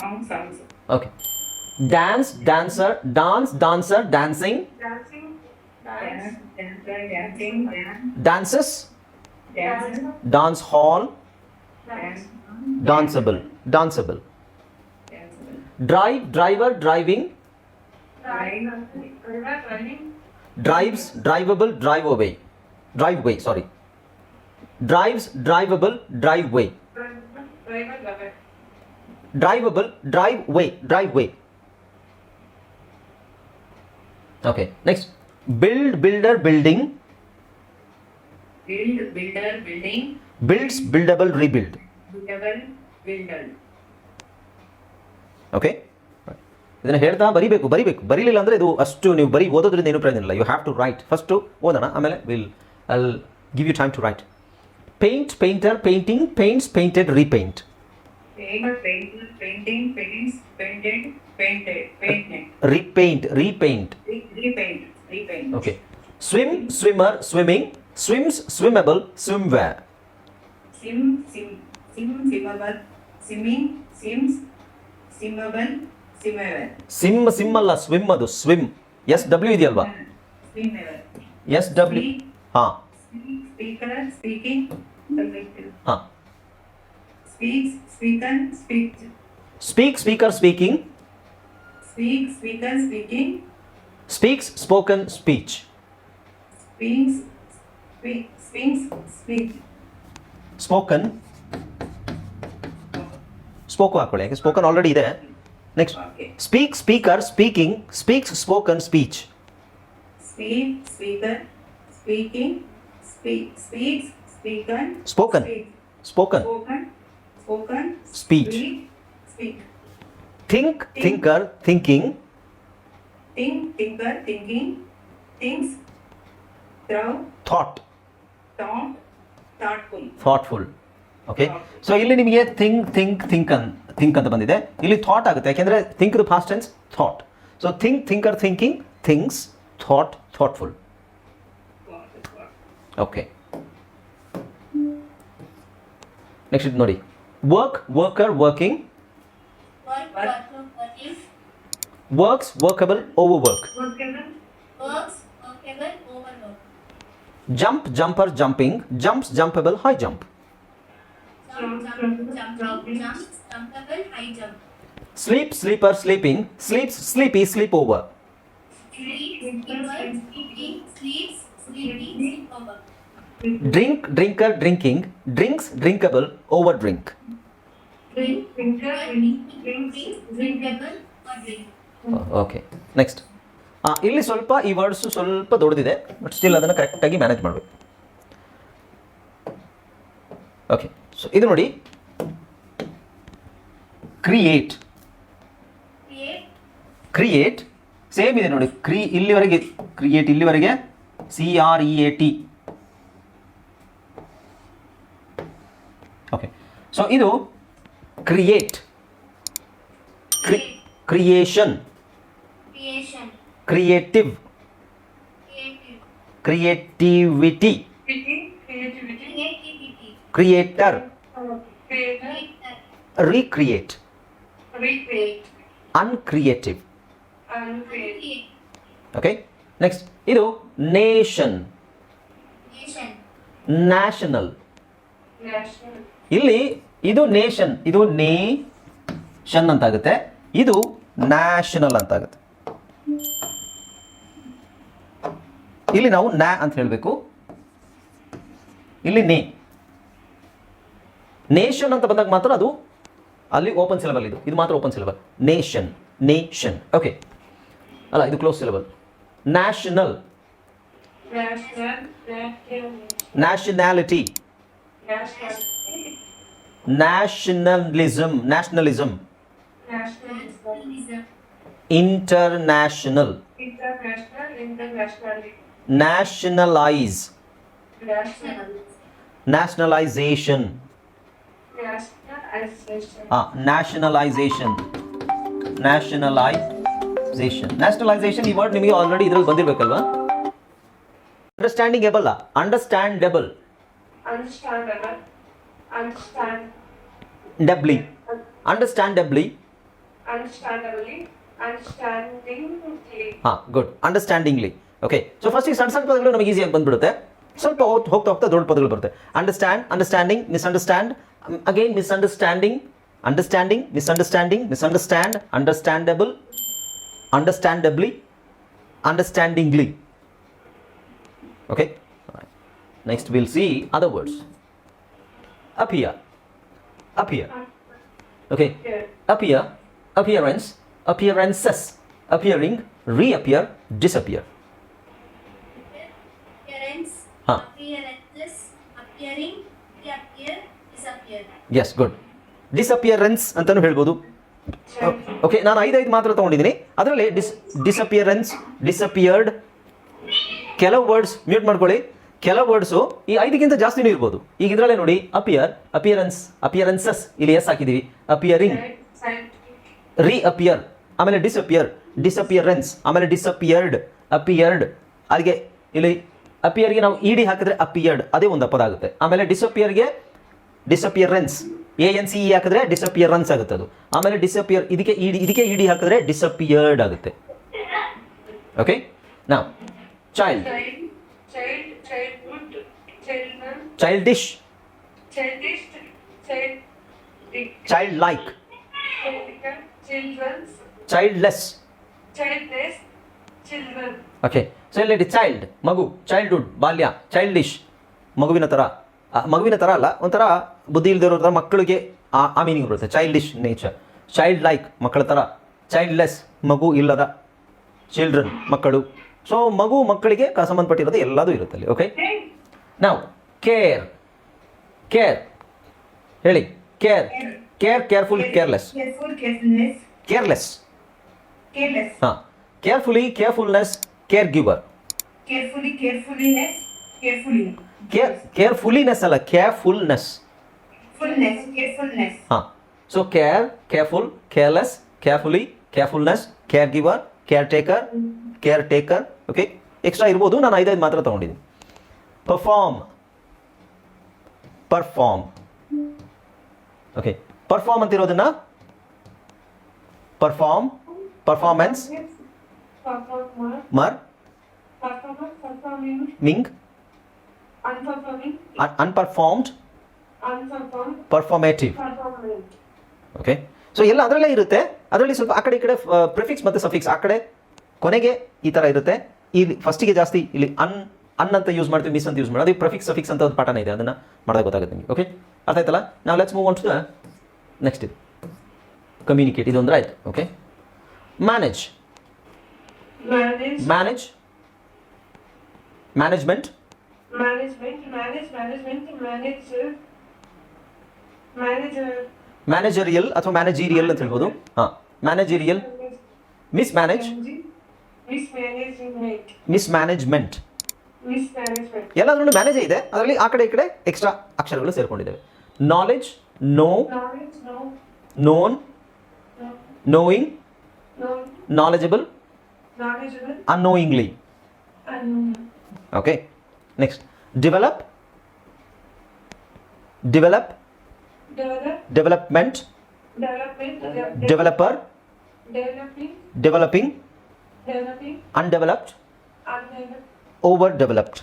Songs, songs. Okay. Dance, dancer, dance, dancer, dancing. Dancing, dance, dancer, dancing. Dances. Dance. Dance hall. Dance. Danceable, danceable. Drive, driver, driving. Drive. Drives, drivable, drive away. Driveway, sorry. Drives, drivable, driveway. Driver, driver. Drivable driveway driveway okay next build builder building Build, builder, building, builds buildable rebuild. Okay ಇದನ್ನು ಹೇಳ್ತಾ ಬರಿಬೇಕು ಬರಿಬೇಕು. ಬರೀಲಿಲ್ಲ ಅಂದರೆ ಇದು ಅಷ್ಟು ನೀವು ಬರೀ ಓದೋದ್ರಿಂದ ಏನು ಪ್ರಯೋಜನ ಇಲ್ಲ. You have to write first ಓದೋಣ ಆಮೇಲೆ will I'll give you time to write paint painter painting paints painted repaint Paint, painter, painting, paints, painted, painted, painted. Repaint repaint Re- Repaint, repaint. Okay swim swimmer swimming swims swimmable swimwear sim, sim, sim, simmable, simming, sims, simmable, simmable. Sim sim ಅಲ್ಲ ಸ್ವಿಮ್ ಅದು ಸ್ವಿಮ್ ಎಸ್ ಡಬ್ಲ್ಯೂ ಇದೆಯಲ್ವಾ Swimmeable. ಎಸ್ ಡಬ್ಲ್ಯೂ ಹಾಂ Speak, speaker, speaking, collective. ಹಾಂ Speaks, speaker, speak, speak speaker speaking speak, speaker, speaking, speaks spoken speech speaks, speak, speaks, speak. Spoken spoke ಹಾಕೊಳ್ಳಿ ಯಾಕೆ ಸ್ಪೋಕನ್ ಆಲ್ರೆಡಿ ಇದೆ next Okay. Speak speaker speaking speaks spoken speech Speak, speaker, speaking, speak, speaks, speaker. Spoken. Speak. Spoken Spoken, spoken. Speech. Speak, speak. Think thinker thinking Think, thinker, thinking. Thinks, throw, thought thought, thoughtful. Thoughtful okay so ಇಲ್ಲಿ ನಿಮಗೆ ಥಿಂಕ್ ಥಿಂಕ್ ಥಿಂಕ್ ಅನ್ ಥಿಂಕ್ ಅಂತ ಬಂದಿದೆ ಇಲ್ಲಿ ಥಾಟ್ ಆಗುತ್ತೆ ಯಾಕೆಂದರೆ think past tense thought so think thinker thinking things thought thoughtful okay next ಇದು ನೋಡಿ Work, worker, working. Work, worker, working. Works, workable, overwork. Works, workable, overwork. Jump, jumper, jumping. Jumps, jumpable, high jump. Jump, jumpable, high jump. Sleep, sleeper, sleeping. Sleepy. Sleep, sleeper, sleeping. Sleeps, sleepy, sleepover. Drink, drinker, drinking. Drinks, drinkable, overdrink. Okay next ಇಲ್ಲಿ ಸ್ವಲ್ಪ ಈ ವರ್ಡ್ಸ್ ಸ್ವಲ್ಪ ದೊಡ್ಡದಿದೆ ಬಟ್ ಸ್ಟಿಲ್ ಅದನ್ನು ಕರೆಕ್ಟಾಗಿ ಮ್ಯಾನೇಜ್ ಮಾಡಬೇಕು. ಓಕೆ ಸೊ ಇದು ನೋಡಿ. ಕ್ರಿಯೇಟ್ ಕ್ರಿಯೇಟ್ ಸೇಮ್ ಇದೆ ನೋಡಿ. ಕ್ರಿ ಇಲ್ಲಿವರೆಗೆ ಕ್ರಿಯೇಟ್ ಇಲ್ಲಿವರೆಗೆ. C R E A T okay so ಇದು create creation creation, creative creative, creativity creativity, creator creator, recreate Recreate. Uncreative okay next ಇದು ನೇಷನ್ nation, ನ್ಯಾಷನಲ್ National. ಇಲ್ಲಿ ಇದು ನೇಷನ್ ಇದು ನೇಷನ್ ಅಂತ ಆಗುತ್ತೆ ಇದು ನ್ಯಾಷನಲ್ ಅಂತ ಆಗುತ್ತೆ ಇಲ್ಲಿ ನಾವು ನ್ಯಾ ಅಂತ ಹೇಳಬೇಕು. ಇಲ್ಲಿ ನೇ. ನೇಷನ್ ಅಂತ ಬಂದಾಗ ಮಾತ್ರ ಅದು ಅಲ್ಲಿ ಓಪನ್ ಸಿಲೆಬಲ್ ಇದು. ಇದು ಮಾತ್ರ open syllable nation nation. Okay ಅಲ್ಲ ಇದು close syllable national. Nationality. National. Nationalism nationalism Nationalism. nationalism, international International. Internationally. Nationalise National. Nationalisation Nationalization. ಹಾಂ ನ್ಯಾಷನಲೈಸೇಷನ್ ನ್ಯಾಷನಲೈಸೇಷನ್ ನ್ಯಾಷನಲೈಸೇಷನ್ ಈ ವರ್ಡ್ ನಿಮಗೆ ಆಲ್ರೆಡಿ ಇದ್ರಲ್ಲಿ ಬಂದಿರಬೇಕಲ್ವಾ ಅಂಡರ್ಸ್ಟ್ಯಾಂಡಿಂಗ್ ಎಬಲ್ ಅಂಡರ್ಸ್ಟ್ಯಾಂಡೆಬಲ್ Understandable. Understand. ಡಬ್ಲಿ ಅಂಡರ್ಸ್ಟ್ಯಾಂಡೆಬ್ಲಿ Understandably. Understandingly. ಹಾಂ ಗುಡ್ ಅಂಡರ್ಸ್ಟ್ಯಾಂಡಿಂಗ್ಲಿ ಓಕೆ ಸೊ ಫಸ್ಟಿಗೆ ಸಣ್ಣ ಸಣ್ಣ ಪದಗಳು ನಮಗೆ ಈಸಿಯಾಗಿ ಬಂದ್ಬಿಡುತ್ತೆ ಸ್ವಲ್ಪ ಹೊತ್ತು ಹೋಗ್ತಾ ಹೋಗ್ತಾ ದೊಡ್ಡ ಪದಗಳು ಬರುತ್ತೆ. Understand understanding misunderstand again misunderstanding understanding misunderstanding misunderstand understandable understandably understandingly okay next will see other words appear here, up Here. appear, appearance, appearances, appearing, reappear, disappear. appearance, Huh. appearances, appearing, reappear, disappear. Yes, good. Disappearance ಅಂತಲೂ ಹೇಳ್ಬೋದು ಓಕೆ ನಾನು ಐದೈದು ಮಾತ್ರ ತೊಗೊಂಡಿದ್ದೀನಿ ಅದರಲ್ಲಿ ಡಿಸ್ ಡಿಸಪಿಯರೆನ್ಸ್ ಡಿಸಪಿಯರ್ಡ್ ಕೆಲವು ವರ್ಡ್ಸ್ ಮ್ಯೂಟ್ ಮಾಡ್ಕೊಳ್ಳಿ ಕೆಲವು ವರ್ಡ್ಸು ಈ ಐದಕ್ಕಿಂತ ಜಾಸ್ತಿನೂ ಇರ್ಬೋದು. ಈಗ ಇದರಲ್ಲೇ ನೋಡಿ ಅಪಿಯರ್ ಅಪಿಯರೆನ್ಸ್ ಅಪಿಯರೆನ್ಸಸ್ ಇಲ್ಲಿ ಎಸ್ ಹಾಕಿದ್ದೀವಿ ಅಪಿಯರಿಂಗ್ ರೀ ಅಪಿಯರ್ ಆಮೇಲೆ ಡಿಸಪಿಯರ್ ಡಿಸಪಿಯರೆನ್ಸ್ ಆಮೇಲೆ ಡಿಸಪಿಯರ್ಡ್ ಅಪಿಯರ್ಡ್ ಅಲ್ಲಿಗೆ ಇಲ್ಲಿ ಅಪಿಯರ್ಗೆ ನಾವು ಇಡಿ ಹಾಕಿದ್ರೆ ಅಪಿಯರ್ಡ್ ಅದೇ ಒಂದು ಪದ ಆಗುತ್ತೆ. ಆಮೇಲೆ ಡಿಸಪಿಯರ್ಗೆ disappearance A N C E ಹಾಕಿದ್ರೆ ಡಿಸಪಿಯರೆನ್ಸ್ ಆಗುತ್ತೆ ಅದು. ಆಮೇಲೆ ಡಿಸಪಿಯರ್ ಇದಕ್ಕೆ ಇಡಿ ಇದಕ್ಕೆ ಇಡಿ ಹಾಕಿದ್ರೆ ಡಿಸಪಿಯರ್ಡ್ ಆಗುತ್ತೆ. ಓಕೆ ನಾವು child Child, childhood, children, childish childish, child, childlike childless okay so ಇಲ್ಲಿ ಚೈಲ್ಡ್ ಮಗು ಚೈಲ್ಡ್ಹುಡ್ ಬಾಲ್ಯ ಚೈಲ್ಡಿಶ್ ಮಗುವಿನ ಥರ ಮಗುವಿನ ಥರ ಅಲ್ಲ ಒಂಥರ ಬುದ್ಧಿ ಇಲ್ದಿರೋ ಥರ ಮಕ್ಕಳಿಗೆ ಆ ಆ ಮೀನಿಂಗ್ ಬರುತ್ತೆ. ಚೈಲ್ಡಿಶ್ ನೇಚರ್ ಚೈಲ್ಡ್ ಲೈಕ್ ಮಕ್ಕಳ ಥರ ಚೈಲ್ಡ್ಲೆಸ್ ಮಗು ಇಲ್ಲದ ಚಿಲ್ಡ್ರನ್ ಮಕ್ಕಳು. ಸೊ ಮಗು ಮಕ್ಕಳಿಗೆ ಸಂಬಂಧಪಟ್ಟಿರೋದು ಎಲ್ಲದೂ ಇರುತ್ತೆ ಅಲ್ಲಿ ಓಕೆ ನಾವು ಕೇರ್ ಕೇರ್ ಹೇಳಿ. Care care careful careless careless. ಹಾಂ ಕೇರ್ಫುಲಿ ಕೇರ್ಫುಲ್ನೆಸ್ ಕೇರ್ ಗಿವರ್ ಕೇರ್ಫುಲಿನೆಸ್ ಅಲ್ಲ ಕೇರ್ಫುಲ್ನೆಸ್. ಹಾಂ so care careful careless carefully carefulness caregiver caretaker caretaker okay extra ಇರ್ಬೋದು, ನಾನು ಐದೈದು ಮಾತ್ರ ತೊಗೊಂಡಿದ್ದೀನಿ. ಪರ್ಫಾರ್ಮ್ ಪರ್ಫಾರ್ಮ್ ಓಕೆ ಪರ್ಫಾರ್ಮ್ ಅಂತಿರೋದನ್ನ? ಪರ್ಫಾರ್ಮ್ ಪರ್ಫಾರ್ಮೆನ್ಸ್ ಮರ್ ಮಿಂಗ್ ಅನ್ಪರ್ಫಾರ್ಮ್ಡ್ ಪರ್ಫಾರ್ಮೇಟಿವ್. ಓಕೆ ಸೊ ಎಲ್ಲ ಅದರಲ್ಲೇ ಇರುತ್ತೆ. ಅದರಲ್ಲಿ ಸ್ವಲ್ಪ ಆ ಕಡೆ ಈ ಕಡೆ ಪ್ರಿಫಿಕ್ಸ್ ಮತ್ತು ಸಫಿಕ್ಸ್ ಆ ಕಡೆ, ಕೊನೆಗೆ ಈ ಥರ ಇರುತ್ತೆ. ಇಲ್ಲಿ ಫಸ್ಟಿಗೆ ಜಾಸ್ತಿ ಇಲ್ಲಿ ಅನ್ ಅನ್ ಅಂತ ಯೂಸ್ ಮಾಡ್ತೀವಿ ಮಿಸ್ ಅಂತ ಯೂಸ್ ಮಾಡೋದು ಪ್ರಿಫಿಕ್ಸ್ ಸಫಿಕ್ಸ್ ಅಂತ ಒಂದು ಪಾಠನ ಇದೆ ಅದನ್ನು ಮಾಡಿದಾಗ ಗೊತ್ತಾಗುತ್ತೆ ನಿಮಗೆ ಓಕೆ ಅರ್ಥ ಆಯ್ತಲ್ಲ? ನಾವು let's move on to the next ಇದು. ಕಮ್ಯುನಿಕೇಟ್ ಇದೊಂದ್ರೆ ಆಯ್ತು okay manage manage management managerial ಅಥವಾ ಮ್ಯಾನೇಜೀರಿಯಲ್ ಅಂತ ಹೇಳ್ಬೋದು. ಹಾಂ. Managerial mismanage mismanagement ಎಲ್ಲದರಲ್ಲೂ ಮ್ಯಾನೇಜ್ ಇದೆ ಅದರಲ್ಲಿ ಆ ಕಡೆ ಈ ಕಡೆ ಎಕ್ಸ್ಟ್ರಾ ಅಕ್ಷರಗಳು ಸೇರ್ಕೊಂಡಿದ್ದಾವೆ. Knowledge know known knowing knowledgeable knowledgeable, unknowingly okay next develop develop develop, development developer developing, developing developing, Undeveloped. undeveloped, Overdeveloped.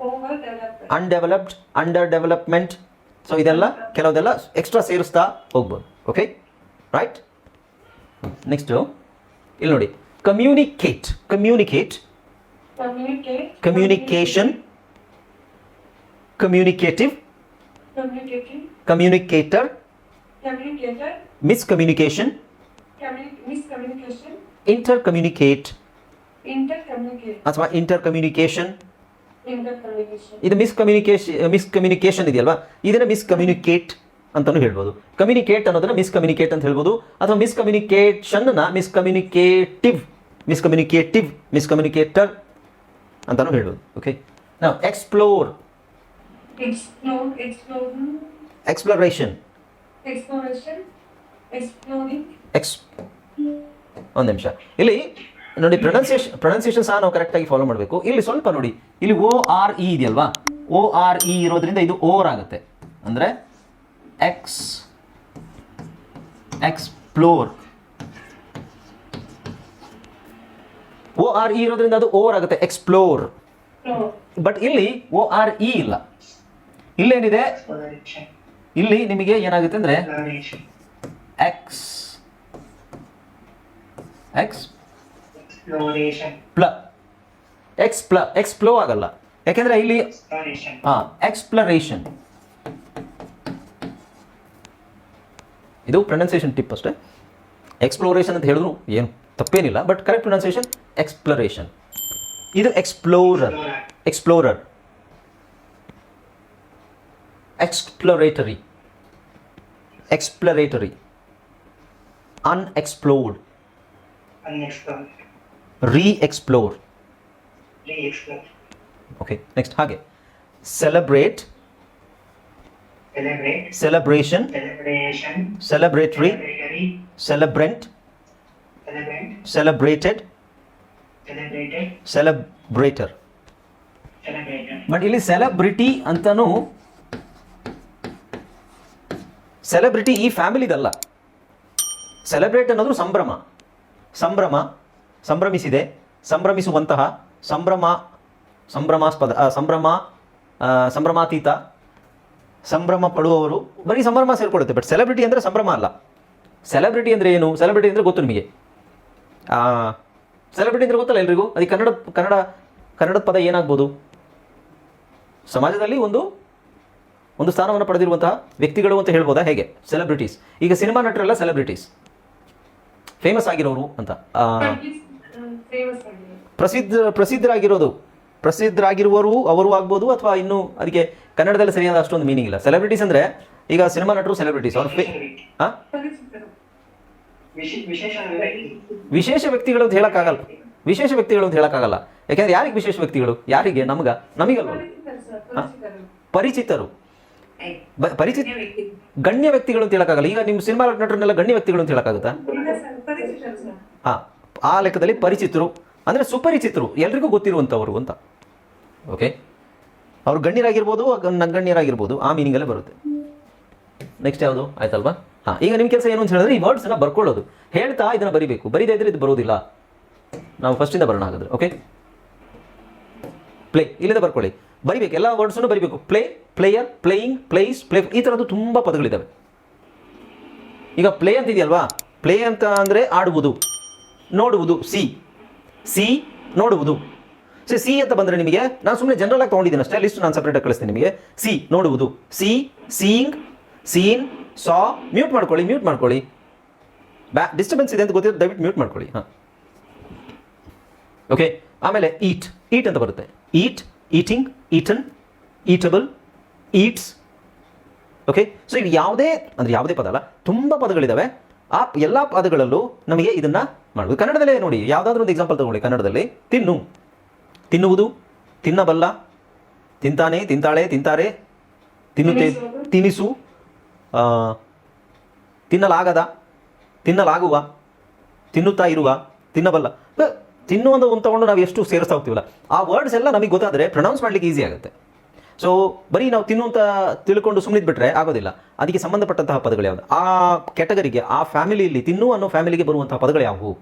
overdeveloped. Undeveloped. Underdevelopment. So ಇದೆಲ್ಲ ಕೆಲವುದೆಲ್ಲ ಎಕ್ಸ್ಟ್ರಾ ಸೇರಿಸ್ತಾ ಹೋಗ್ಬೋದು ಓಕೆ ರೈಟ್ ನೆಕ್ಸ್ಟು ಇಲ್ಲಿ ನೋಡಿ communicate communicate Communicate. Communication communicative. Communicator Communicator. Miscommunication. Intercommunicate ಅಥವಾ ಇಂಟರ್ ಕಮ್ಯುನಿಕೇಷನ್ ಮಿಸ್ ಇದು ಮಿಸ್ಕಮ್ಯುನಿಕೇಶನ್ ಮಿಸ್ಕಮ್ಯುನಿಕೇಷನ್ ಇದೆಯಲ್ವಾ? ಇದನ್ನ ಮಿಸ್ಕಮ್ಯುನಿಕೇಟ್ ಅಂತಾನು ಹೇಳ್ಬೋದು. ಕಮ್ಯುನಿಕೇಟ್ ಅನ್ನೋದನ್ನ ಮಿಸ್ಕಮ್ಯುನಿಕೇಟ್ ಅಂತ ಹೇಳ್ಬೋದು. ಅಥವಾ ಮಿಸ್ಕಮ್ಯುನಿಕೇಷನ್ನ ಮಿಸ್ಕಮ್ಯುನಿಕೇಟಿವ್ ಮಿಸ್ಕಮ್ಯುನಿಕೇಟಿವ್ ಮಿಸ್ಕಮ್ಯುನಿಕೇಟರ್ ಅಂತಾನು ಹೇಳ್ಬೋದು. ಓಕೆ ನಾವು explore exploration exploration exploring ex ಒಂದು ನಿಮಿಷ. ಇಲ್ಲಿ ನೋಡಿ ಪ್ರೊನೌನ್ಸಿಯೇಷನ್ ಪ್ರೊನೌನ್ಸಿಯೇಷನ್ ಸಹ ನಾವು ಕರೆಕ್ಟಾಗಿ ಫಾಲೋ ಮಾಡಬೇಕು. ಇಲ್ಲಿ ಸ್ವಲ್ಪ ನೋಡಿ ಇಲ್ಲಿ ಓ ಆರ್ ಇ ಇದೆಯಲ್ವಾ? ಓ ಆರ್ ಇ ಇರೋದ್ರಿಂದ ಇದು ಓವರ್ ಆಗುತ್ತೆ. ಅಂದರೆ ex explore O R E ಇರೋದ್ರಿಂದ ಅದು ಓವರ್ ಆಗುತ್ತೆ ಎಕ್ಸ್ಪ್ಲೋರ್ ಬಟ್ ಇಲ್ಲಿ ಓ ಆರ್ ಇ ಇಲ್ಲ. ಇಲ್ಲೇನಿದೆ? ಇಲ್ಲಿ ನಿಮಗೆ ಏನಾಗುತ್ತೆ ಅಂದರೆ ex ex. Pl. Ex pl. Explo ಆಗಲ್ಲ. ಯಾಕೆಂದ್ರೆ ಇಲ್ಲಿ. ಹಾಂ ಎಕ್ಸ್ಪ್ಲರೇಷನ್ ಇದು ಪ್ರೊನೌನ್ಸಿಯೇಷನ್ ಟಿಪ್ ಅಷ್ಟೇ. ಎಕ್ಸ್ಪ್ಲೋರೇಷನ್ ಅಂತ ಹೇಳಿದ್ರು ಏನು? ತಪ್ಪೇನಿಲ್ಲ ಬಟ್ ಕರೆಕ್ಟ್ ಪ್ರೊನೌನ್ಸಿಯೇಷನ್ ಎಕ್ಸ್ಪ್ಲರೇಷನ್ ಇದು explorer explorer exploratory exploratory unexplored Unexplored. Re-explore Re-explore. Okay next ಹಾಗೆ celebrate. Celebration. Celebratory celebrant. Celebrated. Celebrator. But ಇಲ್ಲಿ ಸೆಲೆಬ್ರಿಟಿ ಅಂತನೂ ಸೆಲೆಬ್ರಿಟಿ ಈ ಫ್ಯಾಮಿಲಿದಲ್ಲ ಸೆಲೆಬ್ರೇಟ್ ಅನ್ನೋದು ಸಂಭ್ರಮ ಸಂಭ್ರಮ, ಸಂಭ್ರಮಿಸಿದೆ, ಸಂಭ್ರಮಿಸುವಂತಹ ಸಂಭ್ರಮ, ಸಂಭ್ರಮಾಸ್ಪದ ಸಂಭ್ರಮ ಸಂಭ್ರಮಾತೀತ ಸಂಭ್ರಮ ಪಡುವವರು ಬರೀ ಸಂಭ್ರಮ ಸೇರಿಕೊಳ್ಳುತ್ತೆ ಬಟ್ ಸೆಲೆಬ್ರಿಟಿ ಅಂದರೆ ಸಂಭ್ರಮ ಅಲ್ಲ. ಸೆಲೆಬ್ರಿಟಿ ಅಂದರೆ ಏನು? ಸೆಲೆಬ್ರಿಟಿ ಅಂದರೆ ಗೊತ್ತು ನಿಮಗೆ. ಸೆಲೆಬ್ರಿಟಿ ಅಂದರೆ ಗೊತ್ತಲ್ಲ ಎಲ್ರಿಗೂ? ಅದಕ್ಕೆ ಕನ್ನಡ ಕನ್ನಡ, ಕನ್ನಡದ ಪದ ಏನಾಗ್ಬೋದು? ಸಮಾಜದಲ್ಲಿ ಒಂದು ಒಂದು ಸ್ಥಾನವನ್ನು ಪಡೆದಿರುವಂತಹ ವ್ಯಕ್ತಿಗಳು ಅಂತ ಹೇಳ್ಬೋದಾ? ಹೇಗೆ? ಸೆಲೆಬ್ರಿಟೀಸ್ ಈಗ ಸಿನಿಮಾ ನಟರೆಲ್ಲ ಸೆಲೆಬ್ರಿಟೀಸ್ ಫೇಮಸ್ ಆಗಿರೋರು ಅಂತ. ಪ್ರಸಿದ್ಧ, ಪ್ರಸಿದ್ಧರಾಗಿರೋದು. ಪ್ರಸಿದ್ಧರಾಗಿರುವವರು, ಅವರು ಆಗ್ಬೋದು ಅಥವಾ ಇನ್ನೂ ಅದಕ್ಕೆ ಕನ್ನಡದಲ್ಲಿ ಸರಿಯಾದ ಅಷ್ಟೊಂದು ಮೀನಿಂಗ್ ಇಲ್ಲ. ಸೆಲೆಬ್ರಿಟೀಸ್ ಅಂದ್ರೆ ಈಗ ಸಿನಿಮಾ ನಟರು ಸೆಲೆಬ್ರಿಟೀಸ್ ಅವ್ರ ವಿಶೇಷ ವ್ಯಕ್ತಿಗಳು ಅಂತ ಹೇಳಕ್ಕಾಗಲ್ಲ. ವಿಶೇಷ ವ್ಯಕ್ತಿಗಳು ಅಂತ ಹೇಳಕ್ಕಾಗಲ್ಲ. ಯಾಕೆಂದ್ರೆ ಯಾರಿಗೆ ವಿಶೇಷ ವ್ಯಕ್ತಿಗಳು? ಯಾರಿಗೆ? ನಮಗ ನಮಗಲ್ವ? ಪರಿಚಿತರು. ಪರಿಚಿತ ಗಣ್ಯ ವ್ಯಕ್ತಿಗಳು ಅಂತ ಹೇಳಕ್ಕಾಗಲ್ಲ. ಈಗ ನಿಮ್ಮ ಸಿನಿಮಾ ನಟರನ್ನೆಲ್ಲ ಗಣ್ಯ ವ್ಯಕ್ತಿಗಳು ಅಂತ ಹೇಳಕ್ಕಾಗುತ್ತಾ? ಹಾ ಆ ಲೆಕ್ಕದಲ್ಲಿ ಪರಿಚಿತರು ಅಂದರೆ ಸುಪರಿಚಿತರು ಎಲ್ರಿಗೂ ಗೊತ್ತಿರುವಂಥವ್ರು ಅಂತ. ಓಕೆ ಅವ್ರು ಗಣ್ಯರಾಗಿರ್ಬೋದು ನಗಣ್ಯರಾಗಿರ್ಬೋದು ಆ ಮೀನಿಂಗಲ್ಲೇ ಬರುತ್ತೆ. ನೆಕ್ಸ್ಟ್ ಯಾವುದು? ಆಯ್ತಲ್ವಾ? ಹಾಂ ಈಗ ನಿಮ್ಮ ಕೆಲಸ ಏನು ಅಂತ ಹೇಳಿದ್ರೆ ಈ ವರ್ಡ್ಸನ್ನ ಬರ್ಕೊಳ್ಳೋದು. ಹೇಳ್ತಾ ಇದನ್ನು ಬರಿಬೇಕು. ಬರೀದೇ ಇದ್ರೆ ಇದು ಬರೋದಿಲ್ಲ. ನಾವು ಫಸ್ಟಿಂದ ಬರೋಣ ಹಾಗಾದ್ರೆ ಓಕೆ ಪ್ಲೇ ಇಲ್ಲದೆ ಬರ್ಕೊಳ್ಳಿ. ಬರಿಬೇಕು, ಎಲ್ಲ ವರ್ಡ್ಸನ್ನು ಬರಿಬೇಕು. Play player playing plays play ಈ ಥರದ್ದು ತುಂಬ ಪದಗಳಿದ್ದಾವೆ ಈಗ ಪ್ಲೇ ಅಂತ ಇದೆಯಲ್ವಾ ಪ್ಲೇ ಅಂತ ಅಂದರೆ ಆಡುವುದು, ನೋಡುವುದು ಸಿ ಸಿ ನೋಡುವುದು. ಸರಿ ಸಿ ಅಂತ ಬಂದರೆ ನಿಮಗೆ, ನಾನು ಸುಮ್ಮನೆ ಜನರಲ್ ಆಗಿ ತೊಗೊಂಡಿದ್ದೀನಿ ಅಷ್ಟೇ ಲಿಸ್ಟ್ ನಾನು ಸಪ್ರೇಟಾಗಿ ಕಳಿಸ್ತೀನಿ ನಿಮಗೆ. ಸಿ ನೋಡುವುದು. See seeing seen saw mute ಮಾಡ್ಕೊಳ್ಳಿ ಮ್ಯೂಟ್ ಮಾಡ್ಕೊಳ್ಳಿ. ಬ್ಯಾ ಡಿಸ್ಟರ್ಬೆನ್ಸ್ ಇದೆ ಅಂತ ಗೊತ್ತಿರೋ ದಯವಿಟ್ಟು ಮ್ಯೂಟ್ ಮಾಡ್ಕೊಳ್ಳಿ, ಹಾಂ. ಓಕೆ ಆಮೇಲೆ ಈಟ್ ಈಟ್ ಅಂತ ಬರುತ್ತೆ. Eat eating eaten eatable eats okay so ಇದು ಯಾವುದೇ, ಅಂದರೆ ಯಾವುದೇ ಪದ ಅಲ್ಲ, ತುಂಬ ಪದಗಳಿದ್ದಾವೆ ಆ ಎಲ್ಲ ಪದಗಳಲ್ಲೂ ನಮಗೆ ಇದನ್ನು ಮಾಡಬೇಕು ಕನ್ನಡದಲ್ಲೇ ನೋಡಿ, ಯಾವುದಾದ್ರೂ ಒಂದು ಎಕ್ಸಾಂಪಲ್ ತಗೊಳ್ಳಿ ಕನ್ನಡದಲ್ಲಿ. ತಿನ್ನು. ತಿನ್ನುವುದು, ತಿನ್ನಬಲ್ಲ, ತಿಂತಾನೆ, ತಿಂತಾಳೆ, ತಿಂತಾರೆ, ತಿನ್ನುತ್ತೆ, ತಿನಿಸು ತಿನ್ನಲಾಗದ, ತಿನ್ನಲಾಗುವ, ತಿನ್ನುತ್ತಾ ಇರುವ, ತಿನ್ನಬಲ್ಲ. ಬ- ತಿನ್ನು ಅಂತ ಒಂದು ತಗೊಂಡು ನಾವು ಎಷ್ಟು ಸೇರಿಸ್ತಾ ಹೋಗ್ತೀವಲ್ಲ, ಆ ವರ್ಡ್ಸ್ ಎಲ್ಲ ನಮಗೆ ಗೊತ್ತಾದರೆ ಪ್ರೊನೌನ್ಸ್ ಮಾಡಲಿಕ್ಕೆ ಈಸಿ ಆಗುತ್ತೆ. ಸೊ ಬರೀ ನಾವು ತಿನ್ನುವಂಥ ತಿಳ್ಕೊಂಡು ಸುಮ್ಮನೆ ಬಿಟ್ಟರೆ ಆಗೋದಿಲ್ಲ. ಅದಕ್ಕೆ ಸಂಬಂಧಪಟ್ಟಂತಹ ಪದಗಳು ಯಾವುದು? ಆ ಕೆಟಗರಿಗೆ ಆ ಫ್ಯಾಮಿಲಿಯಲ್ಲಿ ತಿನ್ನು ಅನ್ನೋ ಫ್ಯಾಮಿಲಿಗೆ ಬರುವಂತಹ ಪದಗಳು ಯಾವುವು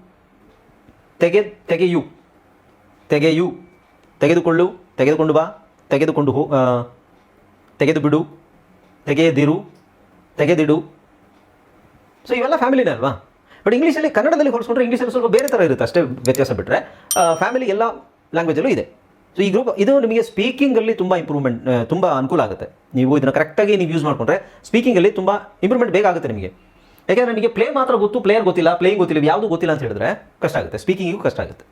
ತೆಗೆ, ತೆಗೆಯು. ತೆಗೆಯು. ತೆಗೆದುಕೊಳ್ಳು, ತೆಗೆದುಕೊಂಡು ಬಾ, ತೆಗೆದುಕೊಂಡು ಹೋ ತೆಗೆದು ಬಿಡು ತೆಗೆದಿರು ತೆಗೆದಿಡು. ಸೊ ಇವೆಲ್ಲ ಫ್ಯಾಮಿಲಿನೇ ಅಲ್ವಾ? ಬಟ್ ಇಂಗ್ಲೀಷಲ್ಲಿ ಕನ್ನಡದಲ್ಲಿ ಹೋಲಿಸ್ಕೊಂಡ್ರೆ ಇಂಗ್ಲೀಷಲ್ಲಿ ಸ್ವಲ್ಪ ಬೇರೆ ಥರ ಇರುತ್ತೆ, ಅಷ್ಟೇ ವ್ಯತ್ಯಾಸ ಬಿಟ್ಟರೆ ಫ್ಯಾಮಿಲಿ ಎಲ್ಲ ಲ್ಯಾಂಗ್ವೇಜಲ್ಲೂ ಇದೆ. ಸೊ ಈ ಗ್ರೂಪ್ ಇದು ನಿಮಗೆ ಸ್ಪೀಕಿಂಗಲ್ಲಿ ತುಂಬ ಇಂಪ್ರೂವ್ಮೆಂಟ್ ತುಂಬ ಅನುಕೂಲ ಆಗುತ್ತೆ. ನೀವು ಇದನ್ನು ಕರೆಕ್ಟಾಗಿ ನೀವು ಯೂಸ್ ಮಾಡಿಕೊಂಡ್ರೆ ಸ್ಪೀಕಿಂಗಲ್ಲಿ ತುಂಬ ಇಂಪ್ರೂವ್ಮೆಂಟ್ ಬೇಗ ಆಗುತ್ತೆ ನಿಮಗೆ. ಯಾಕೆಂದರೆ ನಿಮಗೆ ಪ್ಲೇ ಮಾತ್ರ ಗೊತ್ತು ಪ್ಲೇಯರ್ ಗೊತ್ತಿಲ್ಲ ಪ್ಲೇಯಿಂಗ್ ಗೊತ್ತಿಲ್ಲ ಯಾವುದು ಗೊತ್ತಿಲ್ಲ ಅಂತ ಹೇಳಿದ್ರೆ ಕಷ್ಟ ಆಗುತ್ತೆ ಸ್ಪೀಕಿಂಗಿಗೂ ಕಷ್ಟ ಆಗುತ್ತೆ.